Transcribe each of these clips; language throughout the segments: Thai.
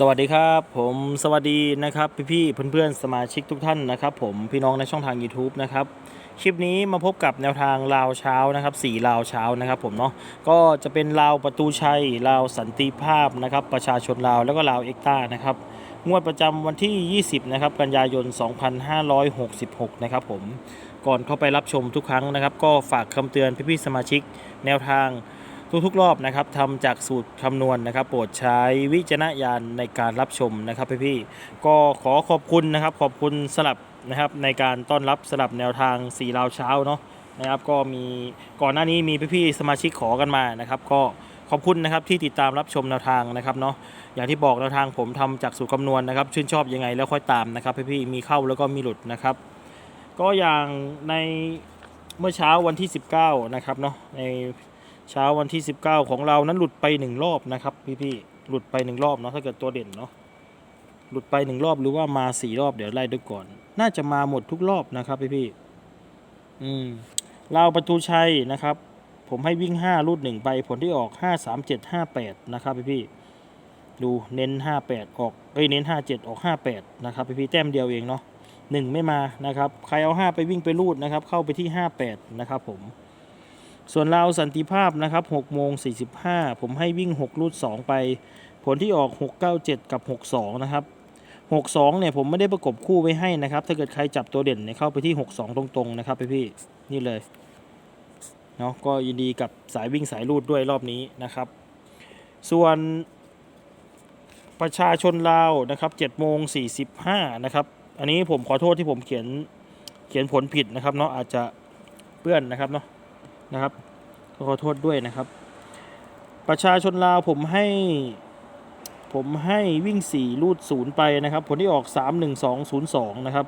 สวัสดีครับผมสวัสดีนะครับพี่พี่ๆเพื่อนๆสมาชิกทุกท่านนะครับผมพี่น้องในช่องทาง YouTube นะครับคลิปนี้มาพบกับแนวทางลาวเช้านะครับสี่ลาวเช้านะครับผมเนาะก็จะเป็นลาวประตูชัยลาวสันติภาพนะครับประชาชนลาวแล้วก็ลาวเอ็กต้านะครับงวดประจำวันที่ 20นะครับกันยายน 2566 นะครับผมก่อนเข้าไปรับชมทุกครั้งนะครับ ก็ฝากคำเตือนพี่พี่ๆสมาชิกแนวทาง ทุกๆ รอบนะครับทำจากสูตรคำนวณนะครับ โปรดใช้วิจารณญาณในการรับชมนะครับพี่ๆก็ขอขอบคุณนะครับ ขอบคุณสลับนะครับในการต้อนรับสลับแนวทาง4ราวเช้าเนาะนะครับก็มีก่อนหน้านี้มีพี่ๆสมาชิกขอกันมานะครับ ก็ขอบคุณนะครับที่ติดตามรับชมแนวทางนะครับเนาะอย่างที่บอกแนวทางผมทำจากสูตรคำนวณนะครับ ชื่นชอบยังไงแล้วค่อยตามนะครับพี่ๆมีเข้าแล้วก็มีหลุดนะครับ ก็อย่างในเมื่อเช้าวันที่ 19นะครับเนาะใน เช้าวันที่ 19 ของเรานั้นหลุดไปหนึ่งรอบนะครับ พี่ๆหลุดไปหนึ่งรอบเนาะถ้าเกิดตัวเด่นเนาะหลุดไปหนึ่งรอบหรือว่ามาสี่รอบเดี๋ยวไล่ดูก่อน น่าจะมาหมดทุกรอบนะครับพี่ๆอืมลาวประตูชัยนะครับ ผมให้วิ่ง 5 รูด1ไปผลที่ออก 5 3 7 5 8 นะครับพี่ๆดูเน้น 58 ออกเอ้ยเน้น 57 ออก 58 นะครับพี่ๆแต้มเดียวเองเนาะหนึ่งไม่มานะครับ ใครเอา 5 ไปวิ่งไปรูดนะครับ เข้าไปที่ 58 นะครับผม ส่วนลาวสันติภาพนะครับ6โมง45 ผมให้วิ่ง 6 รูด 2 ไป ผลที่ออก 697 กับ 62 นะครับ 62 เนี่ยผมไม่ได้ประกบคู่ไว้ให้นะครับ ถ้าเกิดใครจับตัวเด่นเนี่ยเข้าไปที่ 62 ตรงๆ นะครับพี่พี่ๆนี่เลยเนาะก็ยินดีกับสายวิ่งสายรูดด้วยรอบนี้นะครับ ส่วนประชาชนลาวนะครับ7โมง45 นะครับ อันนี้ผมขอโทษที่ผมเขียนเขียนผลผิดนะครับเนาะอาจจะเปื้อนนะครับเนาะ นะครับขอโทษด้วยนะครับ ประชาชนลาวผมให้ ผมให้วิ่ง4รูดศูนย์ไปนะครับ ผลที่ออก 3 1 2 0 2 นะครับ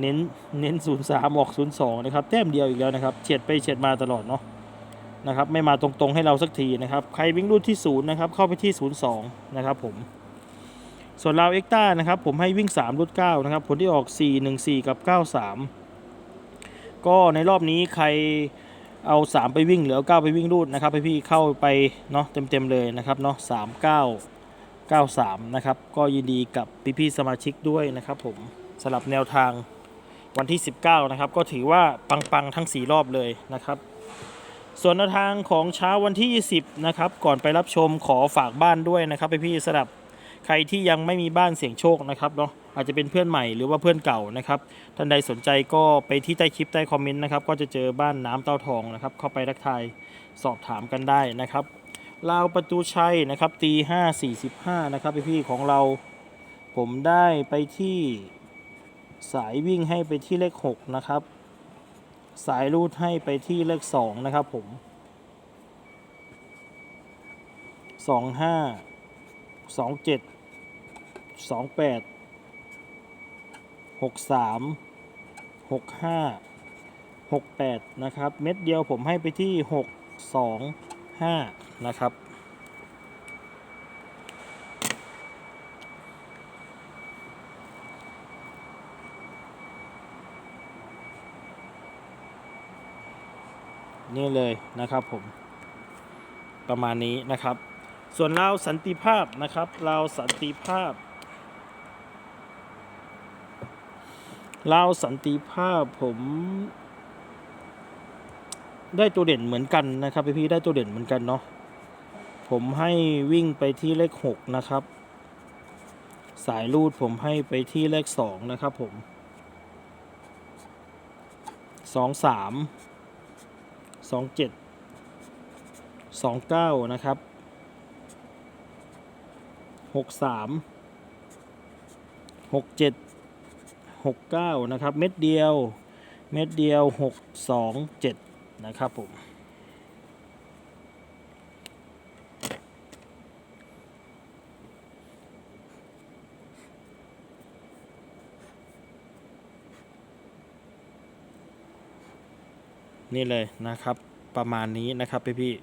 เน้นเน้น 0 3 ออก 0 2 นะครับ แต้มเดียวอีกแล้วนะครับเฉียดไปเฉียดมาตลอดเนาะนะครับ ไม่มาตรงๆให้เราสักทีนะครับ ใครวิ่งรูดที่ 0 นะครับ เข้าไปที่ 0 2 นะครับผมส่วนลาวเอ็กต้านะครับ ผมให้วิ่ง 3รูด9นะครับ ผลที่ออก 4 1 4 กับ 9 3 ก็ในรอบนี้ใคร เอา 3 ไปวิ่งเหลือเอา9ไปวิ่งรูดนะครับให้พี่เข้าไปเนาะเต็มๆเลยนะครับเนาะ3 9 9 3นะครับก็ยินดีกับพี่ๆสมาชิกด้วยนะครับผมสำหรับแนวทางวันที่ 19 นะครับ ก็ถือว่าปัง ๆ ทั้ง 4 รอบเลยนะครับ ส่วนแนวทางของเช้าวันที่ 20 นะครับ ก่อนไปรับชมขอฝากบ้านด้วยนะครับพี่ๆสำหรับใครที่ยังไม่มีบ้านเสี่ยงโชคนะครับเนาะ อาจจะเป็นเพื่อนใหม่หรือว่าเพื่อนเก่านะครับท่านใดสนใจก็ไปที่ใต้คลิปใต้คอมเมนต์นะครับก็จะเจอบ้านน้ำเต้าทองนะครับเข้าไปทักทายสอบถามกันได้นะครับลาวประตูชัยนะครับตีห้าสี่สิบห้านะครับพี่ๆของเราผมได้ไปที่สายวิ่งให้ไปที่เลขหกนะครับสายรูดให้ไปที่เลขสองนะครับผมสองห้าสองเจ็ดสองแปด หกสามหกห้าหกแปดนะครับ เม็ดเดียวผมให้ไปที่หกสองห้านะครับนี่เลยนะครับผมประมาณนี้นะครับ ส่วนเราวสันติภาพนะครับ เราวสันติภาพ ลาวสันติภาพผมได้ตัวเด่นเหมือนกันนะครับพี่พี่ได้ตัวเด่นเหมือนกันเนาะผมให้วิ่งไปที่เลขหกนะครับ สายรูดผมให้ไปที่เลขสองนะครับผมสองสามสองเจ็ดสองเก้านะครับหกสามหกเจ็ด 69 นะครับ เม็ดเดียว เม็ดเดียว 627 นะครับผมนี่เลยนะครับประมาณนี้นะครับพี่พี่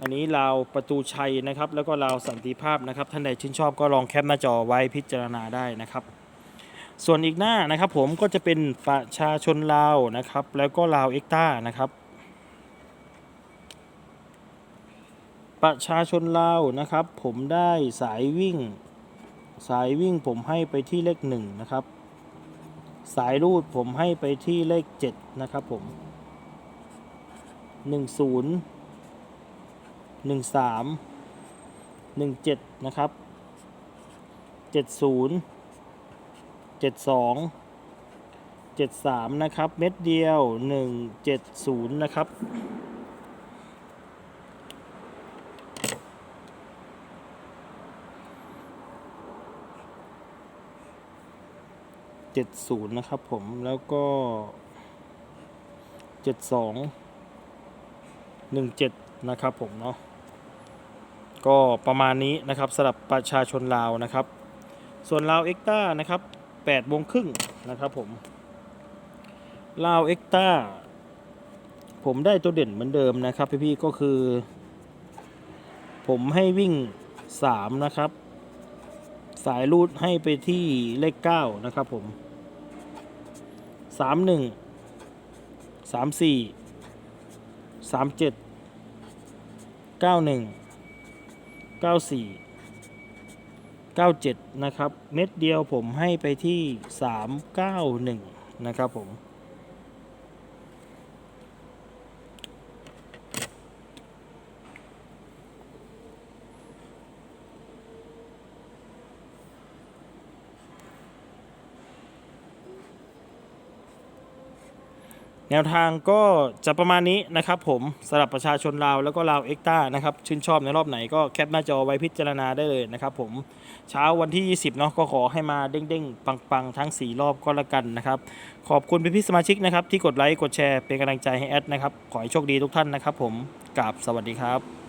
อันนี้ราวประตูชัยนะครับ แล้วก็ราวสันติภาพนะครับ ท่านใดชื่นชอบก็ลองแคปหน้าจอไว้พิจารณาได้นะครับ ส่วนอีกหน้านะครับผมก็จะเป็นประชาชนลาวนะครับ แล้วก็ลาวเอ็กต้านะครับปประชาชนลาวนะครับ ผมได้สายวิ่ง สายวิ่งผมให้ไปที่เลขหนึ่งนะครับ สายรูดผมให้ไปที่เลขเจ็ดนะครับผมหนึ่งศูนย์หนึ่งสามหนึ่งเจ็ดนะครับเจ็ดศูนย์ เจ็ดสองเจ็ดสามนะครับ เม็ดเดียวหนึ่งเจ็ดศูนย์นะครับ เจ็ดศูนย์นะครับผมแล้วก็เจ็ดสองหนึ่งเจ็ดนะครับผมเนาะก็ประมาณนี้นะครับสำหรับประชาชนลาวนะครับ ส่วนลาวเอ็กต้านะครับ แปดโมงครึ่งนะครับผมลาวเอ็กต้าผมได้ตัวเด่นเหมือนเดิมนะครับพี่ๆก็คือ ผมให้วิ่งสามนะครับ สายรูดให้ไปที่เลขเก้านะครับผมสามหนึ่ งสามสี่สามเจ็ดเก้าหนึ่งเก้าสี่เก้าเจ็ดนะครับ เม็ดเดียวผมให้ไปที่สามเก้าหนึ่งนะครับผม แนวทางก็จะประมาณนี้นะครับผมสำหรับประชาชนลาวแล้วก็ลาวเอ็กต้านะครับชื่นชอบในรอบไหนก็แคปหน้าจอไว้พิจารณาได้เลยนะครับผมเช้าวันที่ 20เนาะก็ขอให้มาเด้งๆ ปังๆ ทั้ง 4 รอบก็แล้วกันนะครับ ขอบคุณพี่ๆสมาชิกนะครับที่กดไลค์กดแชร์เป็นกำลังใจให้แอดนะครับขอให้โชคดีทุกท่านนะครับผมกราบสวัสดีครับ